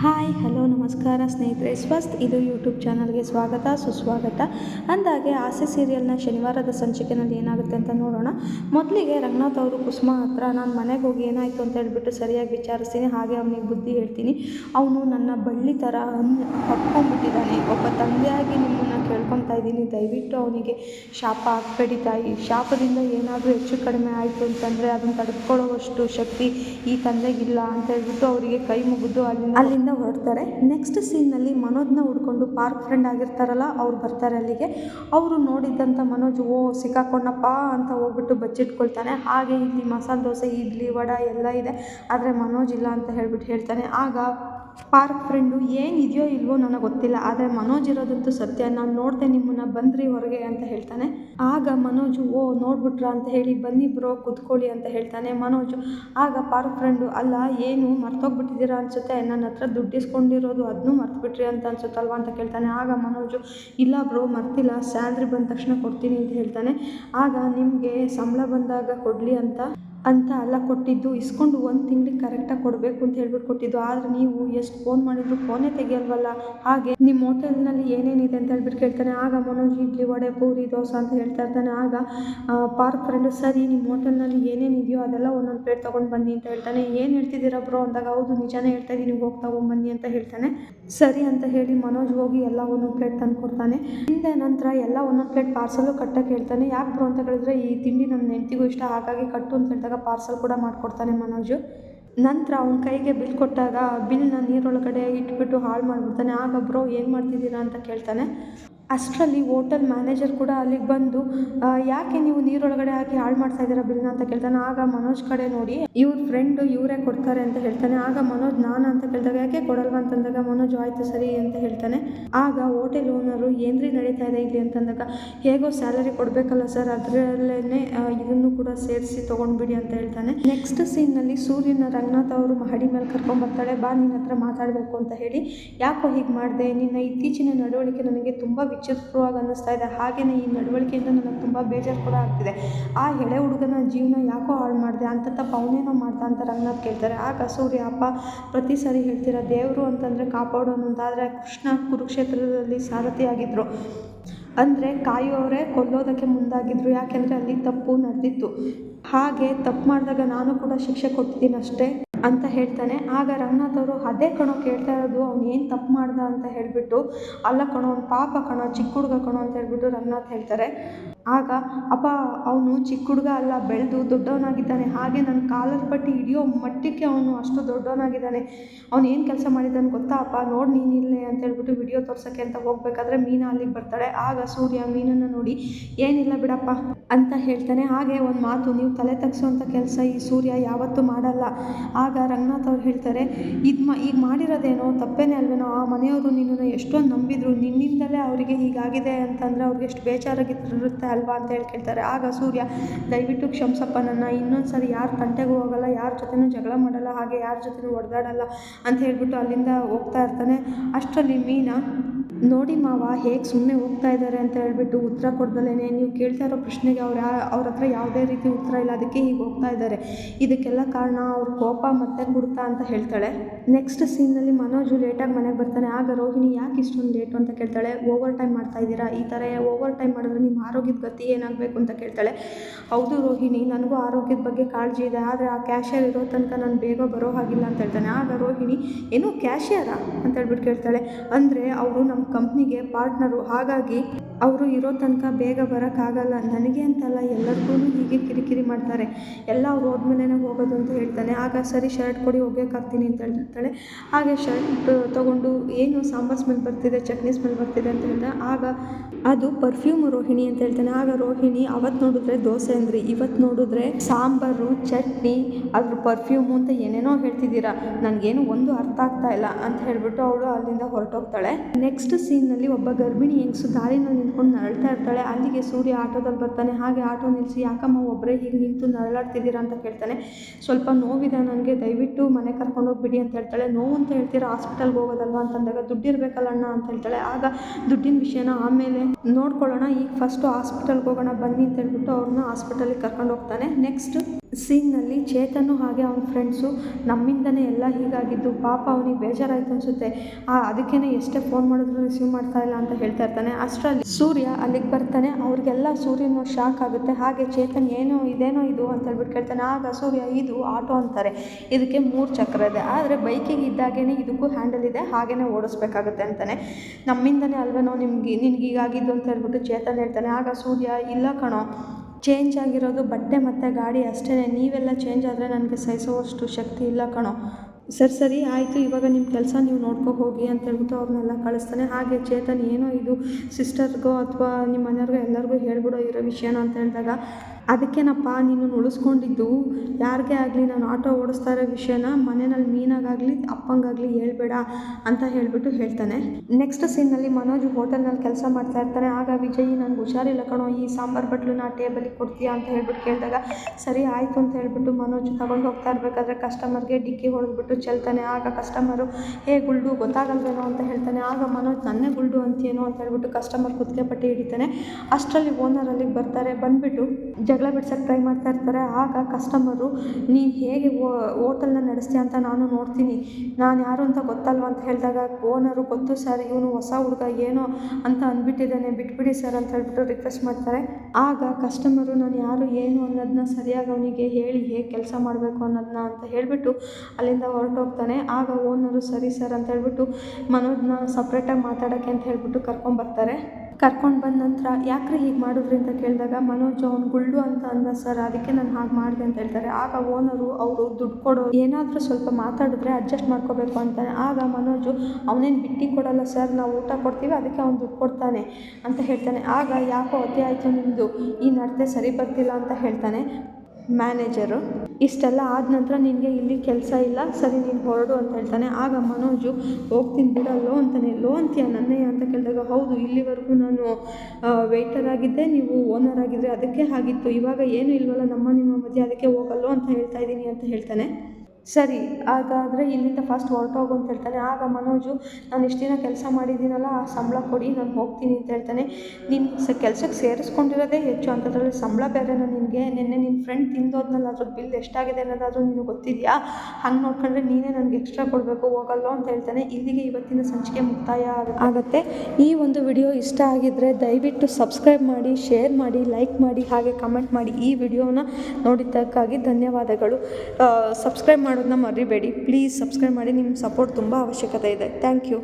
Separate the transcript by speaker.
Speaker 1: Hi, hello, ನಮಸ್ಕಾರ ಸ್ನೇಹಿತರೆ. ಸ್ವಸ್ತ್, ಇದು ಯೂಟ್ಯೂಬ್ ಚಾನಲ್ಗೆ ಸ್ವಾಗತ, ಸುಸ್ವಾಗತ. ಅಂದಾಗೆ ಆಸೆ ಸೀರಿಯಲ್ನ ಶನಿವಾರದ ಸಂಚಿಕೆನಲ್ಲಿ ಏನಾಗುತ್ತೆ ಅಂತ ನೋಡೋಣ. ಮೊದಲಿಗೆ ರಂಗನಾಥ್ ಅವರು ಕುಸುಮ ಹತ್ರ, ನಾನು ಮನೆಗೆ ಹೋಗಿ ಏನಾಯಿತು ಅಂತ ಹೇಳ್ಬಿಟ್ಟು ಸರಿಯಾಗಿ ವಿಚಾರಿಸ್ತೀನಿ. ಹಾಗೆ ಅವನಿಗೆ ಬುದ್ಧಿ ಹೇಳ್ತೀನಿ. ಅವನು ನನ್ನ ಬಳ್ಳಿ ಥರ ಹಪ್ಕೊಂಡ್ಬಿಟ್ಟಿದ್ದಾನೆ ಒಬ್ಬ ತಂದೆಯಾಗಿ ನಿಮ್ಮನ್ನು ಕೇಳ್ಕೊತಾ ಇದ್ದೀನಿ. ದಯವಿಟ್ಟು ಅವನಿಗೆ ಶಾಪ ಹಾಕ್ಬೇಡಿ ತಾಯಿ ಶಾಪದಿಂದ ಏನಾದರೂ ಹೆಚ್ಚು ಕಡಿಮೆ ಆಯಿತು ಅಂತಂದರೆ ಅದನ್ನು ತಡೆದುಕೊಳ್ಳುವಷ್ಟು ಶಕ್ತಿ ಈ ತಂದೆಗಿಲ್ಲ ಅಂತ ಹೇಳ್ಬಿಟ್ಟು ಅವರಿಗೆ ಕೈ ಮುಗಿದು ಅಲ್ಲಿಂದ ಅಲ್ಲಿಂದ ಹೊರಡ್ತಾರೆ. ನೆಕ್ಸ್ಟ್ ಸೀನ್ನಲ್ಲಿ ಮನೋಜ್ನ ಹುಡ್ಕೊಂಡು ಪಾರ್ಕ್ ಫ್ರೆಂಡ್ ಆಗಿರ್ತಾರಲ್ಲ, ಅವ್ರು ಬರ್ತಾರೆ ಅಲ್ಲಿಗೆ. ಅವರು ನೋಡಿದ್ದಂಥ ಮನೋಜ್, ಓ, ಸಿಕ್ಕಾಕೊಂಡಪ್ಪ ಅಂತ ಹೋಗ್ಬಿಟ್ಟು ಬಚ್ಚಿಟ್ಕೊಳ್ತಾನೆ. ಹಾಗೆ ಇಲ್ಲಿ ಮಸಾಲೆ ದೋಸೆ, ಇಡ್ಲಿ, ವಡೆ ಎಲ್ಲ ಇದೆ. ಆದರೆ ಮನೋಜ್ ಇಲ್ಲ ಅಂತ ಹೇಳ್ಬಿಟ್ಟು ಹೇಳ್ತಾನೆ. ಆಗ ಪಾರ್ಕ್ ಫ್ರೆಂಡು ಏನಿದೆಯೋ ಇಲ್ವೋ ನನಗೆ ಗೊತ್ತಿಲ್ಲ, ಆದರೆ ಮನೋಜ್ ಇರೋದಂತೂ ಸತ್ಯ. ನಾನು ನೋಡಿದೆ ನಿಮ್ಮನ್ನು, ಬಂದ್ರಿ ಹೊರಗೆ ಅಂತ ಹೇಳ್ತಾನೆ. ಆಗ ಮನೋಜು, ಓ, ನೋಡ್ಬಿಟ್ರ ಅಂತ ಹೇಳಿ, ಬನ್ನಿ ಬ್ರೋ, ಕುತ್ಕೊಳ್ಳಿ ಅಂತ ಹೇಳ್ತಾನೆ ಮನೋಜು. ಆಗ ಪಾರ್ಕ್ ಫ್ರೆಂಡು, ಅಲ್ಲ, ಏನು, ಮರ್ತೋಗ್ಬಿಟ್ಟಿದ್ದೀರಾ ಅನಿಸುತ್ತೆ? ನನ್ನ ಹತ್ರ ದುಡ್ಡು ಇಸ್ಕೊಂಡಿರೋದು ಅದನ್ನೂ ಮರ್ತುಬಿಟ್ರಿ ಅಂತ ಅನ್ಸುತ್ತಲ್ವಾ ಅಂತ ಕೇಳ್ತಾನೆ. ಆಗ ಮನೋಜು, ಇಲ್ಲ ಬ್ರೋ, ಮರ್ತಿಲ್ಲ, ಸ್ಯಾಲ್ರಿ ಬಂದ ತಕ್ಷಣ ಕೊಡ್ತೀನಿ ಅಂತ ಹೇಳ್ತಾನೆ. ಆಗ ನಿಮಗೆ ಸಂಬಳ ಬಂದಾಗ ಕೊಡಲಿ ಅಂತ ಅಂತ ಎಲ್ಲ ಕೊಟ್ಟಿದ್ದು, ಇಸ್ಕೊಂಡು ಒಂದು ತಿಂಗ್ಳಿಗೆ ಕರೆಕ್ಟಾಗಿ ಕೊಡಬೇಕು ಅಂತ ಹೇಳ್ಬಿಟ್ಟು ಕೊಟ್ಟಿದ್ದು. ಆದರೆ ನೀವು ಎಷ್ಟು ಫೋನ್ ಮಾಡಿದ್ರು ಫೋನೇ ತೆಗಿಯಲ್ವಲ್ಲ? ಹಾಗೆ ನಿಮ್ಮ ಹೋಟೆಲ್ನಲ್ಲಿ ಏನೇನಿದೆ ಅಂತ ಹೇಳ್ಬಿಟ್ಟು ಕೇಳ್ತಾನೆ, ಆಗ ಮನೋಜ್, ಇಡ್ಲಿ, ವಡೆ, ಪೂರಿ, ದೋಸೆ ಅಂತ ಹೇಳ್ತಾ ಇರ್ತಾನೆ. ಆಗ ಪಾರ್ಕ್ ಫ್ರೆಂಡು ಸರಿ ನಿಮ್ಮ ಹೋಟೆಲ್ನಲ್ಲಿ ಏನೇನಿದೆಯೋ ಅದೆಲ್ಲ ಒಂದೊಂದು ಪ್ಲೇಟ್ ತೊಗೊಂಡು ಬನ್ನಿ ಅಂತ ಹೇಳ್ತಾನೆ. ಏನು ಹೇಳ್ತಿದ್ದೀರಾ ಬ್ರೋ ಅಂದಾಗ, ಹೌದು, ನಿಜಾನೇ ಹೇಳ್ತಾ ಇದ್ದೀನಿ, ಹೋಗಿ ತೊಗೊಂಬನ್ನಿ ಅಂತ ಹೇಳ್ತಾನೆ. ಸರಿ ಅಂತ ಹೇಳಿ ಮನೋಜ್ ಹೋಗಿ ಎಲ್ಲ ಒಂದೊಂದು ಪ್ಲೇಟ್ ತಂದು ಕೊಡ್ತಾನೆ. ಹಿಂದೆ ನಂತರ ಎಲ್ಲ ಒಂದೊಂದು ಪ್ಲೇಟ್ ಪಾರ್ಸಲು ಕಟ್ಟಕ್ಕೆ ಹೇಳ್ತಾನೆ. ಯಾಕೆ ಬ್ರೋ ಅಂತ ಕೇಳಿದ್ರೆ, ಈ ತಿಂಡಿ ನನ್ನ ನೆಂಟಿಗೂ ಇಷ್ಟ, ಹಾಗಾಗಿ ಕಟ್ಟು ಅಂತ ಹೇಳಿದಾಗ ಪಾರ್ಸಲ್ ಕೂಡ ಮಾಡಿಕೊಡ್ತಾನೆ ಮನೋಜು. ನಂತರ ಅವನ ಕೈಗೆ ಬಿಲ್ ಕೊಟ್ಟಾಗ ಬಿಲ್ನ ನೀರೊಳಗಡೆ ಇಟ್ಬಿಟ್ಟು ಹಾಳು ಮಾಡಿಬಿಡ್ತಾನೆ. ಆಗ ಬ್ರೋ, ಏನು ಮಾಡ್ತಿದ್ದೀರಾ? ಅಂತ ಕೇಳ್ತಾನೆ. ಅಷ್ಟರಲ್ಲಿ ಹೋಟೆಲ್ ಮ್ಯಾನೇಜರ್ ಕೂಡ ಅಲ್ಲಿಗೆ ಬಂದು ಯಾಕೆ ನೀವು ನೀರೊಳಗಡೆ ಹಾಕಿ ಹಾಳು ಮಾಡ್ತಾ ಇದ್ದೀರಾ ಬಿಲ್ನ ಅಂತ ಕೇಳ್ತಾನೆ. ಆಗ ಮನೋಜ್ ಕಡೆ ನೋಡಿ, ಇವ್ರ ಫ್ರೆಂಡು ಇವರೇ ಕೊಡ್ತಾರೆ ಅಂತ ಹೇಳ್ತಾನೆ. ಆಗ ಮನೋಜ್, ನಾನು ಅಂತ ಕೇಳಿದಾಗ, ಯಾಕೆ ಕೊಡಲ್ವಾ? ಅಂತಂದಾಗ ಮನೋಜ್, ಆಯಿತು, ಸರಿ, ಅಂತ ಹೇಳ್ತಾನೆ. ಆಗ ಹೋಟೆಲ್ ಓನರು ಏನ್ರಿ ನಡೀತಾ ಇದೆ ಇಲ್ಲಿ? ಅಂತಂದಾಗ ಹೇಗೋ ಸ್ಯಾಲರಿ ಕೊಡಬೇಕಲ್ಲ ಸರ್ ಅದರಲ್ಲೇ ಇದನ್ನು ಕೂಡ ಸೇರಿಸಿ ತೊಗೊಂಡ್ಬಿಡಿ, ಅಂತ ಹೇಳ್ತಾನೆ. ನೆಕ್ಸ್ಟ್ ಸೀನ್ನಲ್ಲಿ ಸೂರ್ಯನ ರಂಗನಾಥ್ ಅವರು ಮಹಡಿ ಮೇಲೆ ಕರ್ಕೊಂಡ್ಬರ್ತಾಳೆ ಬಾ ನಿನ್ನ ಹತ್ರ ಮಾತಾಡಬೇಕು, ಅಂತ ಹೇಳಿ, ಯಾಕೋ ಹೀಗೆ ಮಾಡಿದೆ? ನಿನ್ನ ಇತ್ತೀಚಿನ ನಡವಳಿಕೆ ನನಗೆ ತುಂಬ ವಿಚಿತ್ರವಾಗಿ ಅನ್ನಿಸ್ತಾ ಇದೆ. ಹಾಗೆಯೇ ಈ ನಡವಳಿಕೆಯಿಂದ ನನಗೆ ತುಂಬ ಬೇಜಾರು ಕೂಡ ಆಗ್ತಿದೆ. ಆ ಎಳೆ ಹುಡುಗನ ಜೀವನ ಯಾಕೋ ಹಾಳು ಮಾಡಿದೆ? ಅಂತ ತಪ್ಪು ಅವನೇನೋ ಮಾಡ್ದ ಅಂತ ರಂಗನಾಥ್ ಕೇಳ್ತಾರೆ. ಆಗ ಸೂರ್ಯ, ಅಪ್ಪ, ಪ್ರತಿ ಸಾರಿ ಹೇಳ್ತೀರ? ದೇವರು ಅಂತಂದರೆ ಕಾಪಾಡೋನು ಅಂತ ಆದರೆ ಕೃಷ್ಣ ಕುರುಕ್ಷೇತ್ರದಲ್ಲಿ ಸಾರಥಿಯಾಗಿದ್ದರು ಅಂದರೆ ಕಾಯುವವರೇ ಕೊಲ್ಲೋದಕ್ಕೆ ಮುಂದಾಗಿದ್ದರು ಯಾಕೆಂದರೆ ಅಲ್ಲಿ ತಪ್ಪು ನಡೆದಿತ್ತು. ಹಾಗೆ ತಪ್ಪು ಮಾಡಿದಾಗ ನಾನು ಕೂಡ ಶಿಕ್ಷೆ ಕೊಟ್ಟಿದ್ದೀನಿ ಅಷ್ಟೇ. ಅಂತ ಹೇಳ್ತಾನೆ. ಆಗ ರಂಗನಾಥ್ ಅವರು, ಅದೇ ಕಣೋ ಕೇಳ್ತಾ ಇರೋದು, ಅವ್ನು ಏನು ತಪ್ಪು ಮಾಡ್ದ ಅಂತ ಹೇಳಿಬಿಟ್ಟು, ಅಲ್ಲ ಕಣೋ, ಅವ್ನು ಪಾಪ ಕಣೋ, ಚಿಕ್ಕ ಹುಡುಗ ಕಣೋ ಅಂತ ಹೇಳ್ಬಿಟ್ಟು ರಂಗನಾಥ್ ಹೇಳ್ತಾರೆ. ಆಗ, ಅಪ್ಪ, ಅವನು ಚಿಕ್ಕ ಹುಡುಗ ಅಲ್ಲ, ಬೆಳೆದು ದೊಡ್ಡವನಾಗಿದ್ದಾನೆ. ಹಾಗೆ ನನ್ನ ಕಾಲರ್ ಪಟ್ಟಿ ಹಿಡಿಯೋ ಮಟ್ಟಕ್ಕೆ ಅವನು ಅಷ್ಟು ದೊಡ್ಡವನಾಗಿದ್ದಾನೆ. ಅವ್ನು ಏನು ಕೆಲಸ ಮಾಡಿದ್ದಾನೆ ಗೊತ್ತಾ ಅಪ್ಪ? ನೋಡಿ ನೀನಿಲ್ಲೇ ಅಂತ ಹೇಳ್ಬಿಟ್ಟು ವಿಡಿಯೋ ತೋರ್ಸೋಕ್ಕೆ ಅಂತ ಹೋಗ್ಬೇಕಾದ್ರೆ ಮೀನಾ ಅಲ್ಲಿಗೆ ಬರ್ತಾಳೆ. ಆಗ ಸೂರ್ಯ ಮೀನನ್ನು ನೋಡಿ, ಏನಿಲ್ಲ ಬಿಡಪ್ಪ ಅಂತ ಹೇಳ್ತಾನೆ. ಹಾಗೆ ಒಂದು ಮಾತು, ನೀವು ತಲೆ ತಗ್ಸೋವಂಥ ಕೆಲಸ ಈ ಸೂರ್ಯ ಯಾವತ್ತೂ ಮಾಡಲ್ಲ. ಆಗ ರಂಗನಾಥ್ ಅವ್ರು ಹೇಳ್ತಾರೆ, ಇದು ಮಾ, ಈಗ ಮಾಡಿರೋದೇನೋ, ತಪ್ಪೇನೇ ಅಲ್ವೇನೋ, ಆ ಮನೆಯವರು ನಿನ್ನನ್ನು ಎಷ್ಟೊಂದು ನಂಬಿದ್ರು, ನಿನ್ನಿಂದಲೇ ಅವರಿಗೆ ಹೀಗಾಗಿದೆ ಅಂತಂದರೆ ಅವ್ರಿಗೆ ಎಷ್ಟು ಬೇಜಾರಾಗಿರುತ್ತೆ ಅಲ್ವಾ ಅಂತ ಹೇಳಿ ಕೇಳ್ತಾರೆ. ಆಗ ಸೂರ್ಯ, ದಯವಿಟ್ಟು ಕ್ಷಮಿಸಪ್ಪ ನನ್ನ ಇನ್ನೊಂದು ಸಾರಿ ಯಾರ ತಂಟೆಗೂ ಹೋಗಲ್ಲ, ಯಾರ ಜೊತೆನೂ ಜಗಳ ಮಾಡಲ್ಲ, ಹಾಗೆ ಯಾರ ಜೊತೆನೂ ಹೊಡೆದಾಡಲ್ಲ ಅಂತ ಹೇಳಿಬಿಟ್ಟು ಅಲ್ಲಿಂದ ಹೋಗ್ತಾ ಇರ್ತಾನೆ. ಅಷ್ಟರಲ್ಲಿ ಮೀನಾ ನೋಡಿ ಮಾವ, ಹೇಗೆ ಸುಮ್ಮನೆ ಹೋಗ್ತಾ ಇದ್ದಾರೆ ಅಂತ ಹೇಳ್ಬಿಟ್ಟು ಉತ್ತರ ಕೊಡ್ದಲೇ ನೀವು ಕೇಳ್ತಾ ಇರೋ ಪ್ರಶ್ನೆಗೆ ಅವ್ರು ಯಾ ಅವ್ರ ಹತ್ರ ಯಾವುದೇ ರೀತಿ ಉತ್ತರ ಇಲ್ಲ. ಅದಕ್ಕೆ ಹೀಗೆ ಹೋಗ್ತಾ ಇದ್ದಾರೆ ಇದಕ್ಕೆಲ್ಲ ಕಾರಣ ಅವ್ರ ಕೋಪ ಮತ್ತೆ ಕುಡ್ತಾ ಅಂತ ಹೇಳ್ತಾಳೆ. ನೆಕ್ಸ್ಟ್ ಸೀನಲ್ಲಿ ಮನೋಜು ಲೇಟಾಗಿ ಮನೆಗೆ ಬರ್ತಾನೆ. ಆಗ ರೋಹಿಣಿ ಯಾಕೆ ಇಷ್ಟೊಂದು ಲೇಟು ಅಂತ ಕೇಳ್ತಾಳೆ. ಓವರ್ ಟೈಮ್ ಮಾಡ್ತಾ ಇದ್ದೀರಾ? ಈ ಥರ ಓವರ್ ಟೈಮ್ ಮಾಡಿದ್ರೆ ನಿಮ್ಮ ಆರೋಗ್ಯದ ಗತಿ ಏನಾಗಬೇಕು ಅಂತ ಕೇಳ್ತಾಳೆ. ಹೌದು ರೋಹಿಣಿ, ನನಗೂ ಆರೋಗ್ಯದ ಬಗ್ಗೆ ಕಾಳಜಿ ಇದೆ. ಆದರೆ ಆ ಕ್ಯಾಶಿಯರ್ ಇರೋ ತನಕ ನಾನು ಬೇಗ ಬರೋ ಹಾಗಿಲ್ಲ ಅಂತ ಹೇಳ್ತಾನೆ. ಆಗ ರೋಹಿಣಿ, ಏನು ಕ್ಯಾಶಿಯರಾ ಅಂತ ಹೇಳ್ಬಿಟ್ಟು ಕೇಳ್ತಾಳೆ. ಅಂದರೆ ಅವರು ನಮ್ಮ ಕಂಪ್ನಿಗೆ ಪಾರ್ಟ್ನರು. ಹಾಗಾಗಿ ಅವರು ಇರೋ ತನಕ ಬೇಗ ಬರೋಕ್ಕಾಗಲ್ಲ. ನನಗೆ ಅಂತಲ್ಲ ಎಲ್ಲರಿಗೂ ಮಾಡ್ತಾರೆ. ಎಲ್ಲ ಅವ್ರು ಹೋದ್ಮೇಲೆ ಹೋಗೋದು ಅಂತ ಹೇಳ್ತಾನೆ. ಆಗ ಸರಿ ಶರ್ಟ್ ಕೊಡಿ, ಹೋಗ್ಬೇಕಾಗ್ತೀನಿ ಅಂತ ಹೇಳ್ತಾಳೆ. ಹಾಗೆ ಶರ್ಟ್ ತೊಗೊಂಡು ಏನು ಸಾಂಬಾರ್ ಸ್ಮೆಲ್ ಬರ್ತಿದೆ ಚಟ್ನಿ ಸ್ಮೆಲ್ ಬರ್ತಿದೆ ಅಂತ ಹೇಳ್ದೆ ಆಗ ಅದು ಪರ್ಫ್ಯೂಮ್ ರೋಹಿಣಿ ಅಂತ ಹೇಳ್ತಾನೆ. ಆಗ ರೋಹಿಣಿ ಅವತ್ತು ನೋಡಿದ್ರೆ ದೋಸೆ ಅಂದ್ರಿ. ಇವತ್ತು ನೋಡಿದ್ರೆ ಸಾಂಬಾರು, ಚಟ್ನಿ, ಅದ್ರ ಪರ್ಫ್ಯೂಮು ಅಂತ ಏನೇನೋ ಹೇಳ್ತಿದ್ದೀರಾ. ನನಗೇನು ಒಂದು ಅರ್ಥ ಆಗ್ತಾ ಇಲ್ಲ ಅಂತ ಹೇಳ್ಬಿಟ್ಟು ಅವಳು ಅಲ್ಲಿಂದ ಹೊರಟೋಗ್ತಾಳೆ. ನೆಕ್ಸ್ಟ್ ಸೀನ್ನಲ್ಲಿ ಒಬ್ಬ ಗರ್ಭಿಣಿ ಹೆಂಗಸು ದಾರಿನಲ್ಲಿ ನಿಂತ್ಕೊಂಡು ನರಳ್ತಾ ಇರ್ತಾಳೆ. ಅಲ್ಲಿಗೆ ಸೂರ್ಯ ಆಟೋದಲ್ಲಿ ಬರ್ತಾನೆ. ಹಾಗೆ ಆಟೋ ನಿಲ್ಲಿಸಿ ಯಾಕಮ್ಮ ಒಬ್ಬರೇ ಹೀಗೆ ನಿಂತು ನರಳಾಡ್ತಿದ್ದೀರಾ ಅಂತ ಕೇಳ್ತಾನೆ. ಸ್ವಲ್ಪ ನೋವಿದೆ ನನಗೆ, ದಯವಿಟ್ಟು ಮನೆ ಕರ್ಕೊಂಡು ಹೋಗ್ಬಿಡಿ ಅಂತ ಹೇಳ್ತಾಳೆ. ನೋವು ಅಂತ ಹೇಳ್ತೀರಾ? ಹಾಸ್ಪಿಟಲ್ಗೆ ಹೋಗೋದಲ್ವಾ ಅಂತಂದಾಗ, ದುಡ್ಡಿರಬೇಕಲ್ಲ ಅಣ್ಣ ಅಂತ ಹೇಳ್ತಾಳೆ. ಆಗ ದುಡ್ಡಿನ ವಿಷಯನ ಆಮೇಲೆ ನೋಡ್ಕೊಳ್ಳೋಣ. ಈಗ ಫಸ್ಟು ಹಾಸ್ಪಿಟಲ್ಗೆ ಹೋಗೋಣ, ಬನ್ನಿ ಅಂತ ಹೇಳ್ಬಿಟ್ಟು ಅವ್ರನ್ನ ಹಾಸ್ಪಿಟಲಿಗೆ ಕರ್ಕೊಂಡು ಹೋಗ್ತಾನೆ. ನೆಕ್ಸ್ಟ್ ಸೀನ್ನಲ್ಲಿ ಚೇತನು ಹಾಗೆ ಅವನ ಫ್ರೆಂಡ್ಸು ನಮ್ಮಿಂದನೇ ಎಲ್ಲ ಹೀಗಾಗಿದ್ದು ಪಾಪ ಅವನಿಗೆ ಬೇಜಾರಾಯಿತು ಅನಿಸುತ್ತೆ. ಅದಕ್ಕೇ ಎಷ್ಟೇ ಫೋನ್ ಮಾಡಿದ್ರು ರಿಸೀವ್ ಮಾಡ್ತಾ ಇಲ್ಲ ಅಂತ ಹೇಳ್ತಾ ಇರ್ತಾನೆ. ಅಷ್ಟರಲ್ಲಿ ಸೂರ್ಯ ಅಲ್ಲಿಗೆ ಬರ್ತಾನೆ. ಅವ್ರಿಗೆಲ್ಲ ಸೂರ್ಯನ ಶಾಕ್ ಆಗುತ್ತೆ. ಹಾಗೆ ಚೇತನ್ ಏನೋ ಇದೇನೋ ಇದು ಅಂತ ಹೇಳ್ಬಿಟ್ಟು ಕೇಳ್ತಾನೆ. ಆಗ ಸೂರ್ಯ, ಇದು ಆಟೋ ಅಂತಾರೆ. ಇದಕ್ಕೆ ಮೂರು ಚಕ್ರ ಇದೆ. ಆದರೆ ಬೈಕಿಗೆ ಇದ್ದಾಗೇ ಇದಕ್ಕೂ ಹ್ಯಾಂಡಲ್ ಇದೆ. ಹಾಗೇ ಓಡಿಸ್ಬೇಕಾಗುತ್ತೆ ಅಂತಾನೆ. ನಮ್ಮಿಂದನೇ ಅಲ್ವೇನೋ ನಿಮ್ಗೆ ನಿನಗೀಗಾಗಿದ್ದು ಅಂತ ಹೇಳ್ಬಿಟ್ಟು ಚೇತನ್ ಹೇಳ್ತಾನೆ. ಆಗ ಸೂರ್ಯ, ಇಲ್ಲ ಕಣೋ ಚೇಂಜ್ ಆಗಿರೋದು ಬಟ್ಟೆ ಮತ್ತು ಗಾಡಿ ಅಷ್ಟೇ ನೀವೆಲ್ಲ ಚೇಂಜ್ ಆದರೆ ನನಗೆ ಸಹಿಸೋವಷ್ಟು ಶಕ್ತಿ ಇಲ್ಲ ಕಣೋ. ಸರಿ ಸರಿ, ಆಯಿತು. ಇವಾಗ ನಿಮ್ಮ ಕೆಲಸ ನೀವು ನೋಡ್ಕೊ ಹೋಗಿ ಅಂತ ಹೇಳ್ಬಿಟ್ಟು ಅವ್ರನ್ನೆಲ್ಲ ಕಳಿಸ್ತಾನೆ. ಹಾಗೆ ಚೇತನ್ ಏನೋ ಇದು ಸಿಸ್ಟರ್ಗೋ ಅಥವಾ ನಿಮ್ಮ ಮನೆಯವ್ರಿಗೋ ಎಲ್ಲರಿಗೂ ಹೇಳ್ಬಿಡೋ ಇರೋ ವಿಷಯನ ಅಂತ ಹೇಳಿದಾಗ ಅದಕ್ಕೇನಪ್ಪ, ನೀನು ಉಳಿಸ್ಕೊಂಡಿದ್ದು ಯಾರಿಗೇ ಆಗಲಿ, ನಾನು ಆಟೋ ಓಡಿಸ್ತಾ ಇರೋ ವಿಷಯನ ಮನೆಯಲ್ಲಿ ಮೀನಾಗಾಗಲಿ, ಅಪ್ಪಂಗಾಗಲಿ ಹೇಳ್ಬೇಡ ಅಂತ ಹೇಳಿಬಿಟ್ಟು ಹೇಳ್ತಾನೆ. ನೆಕ್ಸ್ಟ್ ಸೀನಲ್ಲಿ ಮನೋಜ್ ಹೋಟೆಲ್ನಲ್ಲಿ ಕೆಲಸ ಮಾಡ್ತಾ ಇರ್ತಾನೆ. ಆಗ ವಿಜಯ್ ನನಗೆ ಹುಷಾರಿಲ್ಲ ಕಣೋ, ಈ ಸಾಂಬಾರು ಬಟ್ಲನ್ನ ಟೇಬಲಿಗೆ ಕೊಡ್ತೀಯಾ? ಅಂತ ಹೇಳ್ಬಿಟ್ಟು ಕೇಳಿದಾಗ, ಸರಿ, ಆಯಿತು ಅಂತ ಹೇಳ್ಬಿಟ್ಟು ಮನೋಜ್ ತಗೊಂಡು ಹೋಗ್ತಾ ಇರಬೇಕಾದ್ರೆ ಕಸ್ಟಮರ್ಗೆ ಡಿಕ್ಕಿ ಹೊಡೆದ್ಬಿಟ್ಟು ಚೆಲ್ತಾನೆ. ಆಗ ಕಸ್ಟಮರು ಹೇ ಗುಲ್ಡು ಗೊತ್ತಾಗಲ್ವೇನೋ? ಅಂತ ಹೇಳ್ತಾನೆ. ಆಗ ಮನೋಜ್, ನನ್ನೇ ಗುಲ್ಡು ಅಂತೇನೋ ಅಂತ ಹೇಳ್ಬಿಟ್ಟು ಕಸ್ಟಮರ್ ಕುತ್ತಿಗೆ ಪಟ್ಟಿ ಹಿಡಿತಾನೆ. ಅಷ್ಟರಲ್ಲಿ ಓನರ್ ಅಲ್ಲಿಗೆ ಬರ್ತಾರೆ. ಬಂದುಬಿಟ್ಟು ಜಗಳ ಬಿಡ್ಸೋಕೆ ಟ್ರೈ ಮಾಡ್ತಾ ಇರ್ತಾರೆ. ಆಗ ಕಸ್ಟಮರು ನೀನು ಹೇಗೆ ಓಟೆಲ್ನ ನಡೆಸ್ತೀಯ ಅಂತ ನಾನು ನೋಡ್ತೀನಿ. ನಾನು ಯಾರು ಅಂತ ಗೊತ್ತಲ್ವ ಅಂತ ಹೇಳಿದಾಗ, ಓನರು ಗೊತ್ತು ಸರ್ ಇವನು ಹೊಸ ಹುಡುಗ ಏನೋ ಅಂತ ಅಂದ್ಬಿಟ್ಟಿದ್ದಾನೆ. ಬಿಟ್ಬಿಡಿ ಸರ್ ಅಂತ ಹೇಳ್ಬಿಟ್ಟು ರಿಕ್ವೆಸ್ಟ್ ಮಾಡ್ತಾರೆ. ಆಗ ಕಸ್ಟಮರು ನಾನು ಯಾರು ಏನು ಅನ್ನೋದನ್ನ ಸರಿಯಾಗಿ ಅವನಿಗೆ ಹೇಳಿ ಹೇಗೆ ಕೆಲಸ ಮಾಡಬೇಕು ಅನ್ನೋದನ್ನ ಅಂತ ಹೇಳಿಬಿಟ್ಟು ಅಲ್ಲಿಂದ ಹೊರಟೋಗ್ತಾನೆ. ಆಗ ಓನರು, ಸರಿ ಸರ್ ಅಂತ ಹೇಳ್ಬಿಟ್ಟು ಮನೋಜ್ನ ಸಪ್ರೇಟಾಗಿ ಮಾತಾಡೋಕ್ಕೆ ಅಂತ ಹೇಳ್ಬಿಟ್ಟು ಕರ್ಕೊಂಬರ್ತಾರೆ ಕರ್ಕೊಂಡು ಬಂದ ನಂತರ ಯಾಕ್ರಿ ಹೀಗೆ ಮಾಡಿದ್ರಿ ಅಂತ ಕೇಳಿದಾಗ, ಮನೋಜ್ ಅವ್ನು ಗುಳ್ಳು ಅಂತ ಅಂದ ಸರ್, ಅದಕ್ಕೆ ನಾನು ಹಾಗೆ ಮಾಡಿದೆ ಅಂತ ಹೇಳ್ತಾರೆ. ಆಗ ಓನರು ಅವರು ದುಡ್ಡು ಕೊಡೋ ಏನಾದರೂ ಸ್ವಲ್ಪ ಮಾತಾಡಿದ್ರೆ ಅಡ್ಜಸ್ಟ್ ಮಾಡ್ಕೋಬೇಕು ಅಂತಾನೆ. ಆಗ ಮನೋಜು, ಅವನೇನು ಬಿಟ್ಟು ಕೊಡಲ್ಲ ಸರ್, ನಾವು ಊಟ ಕೊಡ್ತೀವಿ, ಅದಕ್ಕೆ ಅವ್ನು ದುಡ್ಡು ಕೊಡ್ತಾನೆ ಅಂತ ಹೇಳ್ತಾನೆ. ಆಗ ಯಾಕೋ ಅತಿ ಆಯಿತು ನಿಮ್ಮದು ಈ ನಡತೆ ಸರಿ ಬರ್ತಿಲ್ಲ ಅಂತ ಹೇಳ್ತಾನೆ. ಮ್ಯಾನೇಜರು. ಇಷ್ಟೆಲ್ಲ ಆದ ನಂತರ ನಿನಗೆ ಇಲ್ಲಿ ಕೆಲಸ ಇಲ್ಲ, ಸರಿ ನೀನು ಹೊರಡು ಅಂತ ಹೇಳ್ತಾನೆ. ಆಗ ಮನೋಜು, ಹೋಗ್ತೀನಿ ಬಿಡಲ್ಲೋ ಅಂತಾನೆ. ಲೋ ಅಂತೀಯ ನನ್ನೇ ಅಂತ ಕೇಳಿದಾಗ, ಹೌದು, ಇಲ್ಲಿವರೆಗೂ ನಾನು ವೆಯ್ಟರ್ ಆಗಿದ್ದೆ, ನೀವು ಓನರ್ ಆಗಿದ್ದರೆ ಅದಕ್ಕೆ ಆಗಿತ್ತು ಇವಾಗ ಏನೂ ಇಲ್ವಲ್ಲ, ನಮ್ಮ ನಿಮ್ಮ ಮಧ್ಯೆ ಅದಕ್ಕೆ ಹೋಗಲ್ಲೋ ಅಂತ ಹೇಳ್ತಾ ಇದ್ದೀನಿ ಅಂತ ಹೇಳ್ತಾನೆ. ಸರಿ, ಹಾಗಾದರೆ ಇಲ್ಲಿಂದ ಫಸ್ಟ್ ಹೊರಟೋಗು ಅಂತ ಹೇಳ್ತಾನೆ. ಆಗ ಮನೋಜು, ನಾನು ಇಷ್ಟು ದಿನ ಕೆಲಸ ಮಾಡಿದ್ದೀನಲ್ಲ, ಆ ಸಂಬಳ ಕೊಡಿ, ನಾನು ಹೋಗ್ತೀನಿ ಅಂತ ಹೇಳ್ತಾನೆ. ನೀನು ಸ ಕೆಲ್ಸಕ್ಕೆ ಸೇರಿಸ್ಕೊಂಡಿರೋದೇ ಹೆಚ್ಚು ಅಂಥದ್ರಲ್ಲಿ ಸಂಬಳ ಬೇರೆನಾ ನಿನಗೆ? ನಿನ್ನೆ ನಿನ್ನ ಫ್ರೆಂಡ್ ತಿಂದೋದ್ನಲ್ಲ ಅದ್ರ ಬಿಲ್ ಎಷ್ಟಾಗಿದೆ ಅನ್ನೋದಾದರೂ ನಿನಗೆ ಗೊತ್ತಿದೆಯಾ? ಹಂಗೆ ನೋಡ್ಕೊಂಡ್ರೆ ನೀನೇ ನನಗೆ ಎಕ್ಸ್ಟ್ರಾ ಕೊಡಬೇಕು ಹೋಗಲ್ಲೋ ಅಂತ ಹೇಳ್ತಾನೆ. ಇಲ್ಲಿಗೆ ಇವತ್ತಿನ ಸಂಚಿಕೆ ಮುಕ್ತಾಯ ಆಗ- ಆಗುತ್ತೆ. ಈ ಒಂದು ವಿಡಿಯೋ ಇಷ್ಟ ಆಗಿದ್ದರೆ ದಯವಿಟ್ಟು ಸಬ್ಸ್ಕ್ರೈಬ್ ಮಾಡಿ ಶೇರ್ ಮಾಡಿ ಲೈಕ್ ಮಾಡಿ, ಹಾಗೆ ಕಮೆಂಟ್ ಮಾಡಿ ಈ ವಿಡಿಯೋನ ನೋಡಿದ್ದಕ್ಕಾಗಿ ಧನ್ಯವಾದಗಳು. ಸಬ್ಸ್ಕ್ರೈಬ್ ಮಾಡೋದನ್ನ ಮರಿಬೇಡಿ. ಪ್ಲೀಸ್ ಸಬ್ಸ್ಕ್ರೈಬ್ ಮಾಡಿ ನಿಮ್ಮ ಸಪೋರ್ಟ್ ತುಂಬ ಅವಶ್ಯಕತೆ ಇದೆ. Thank you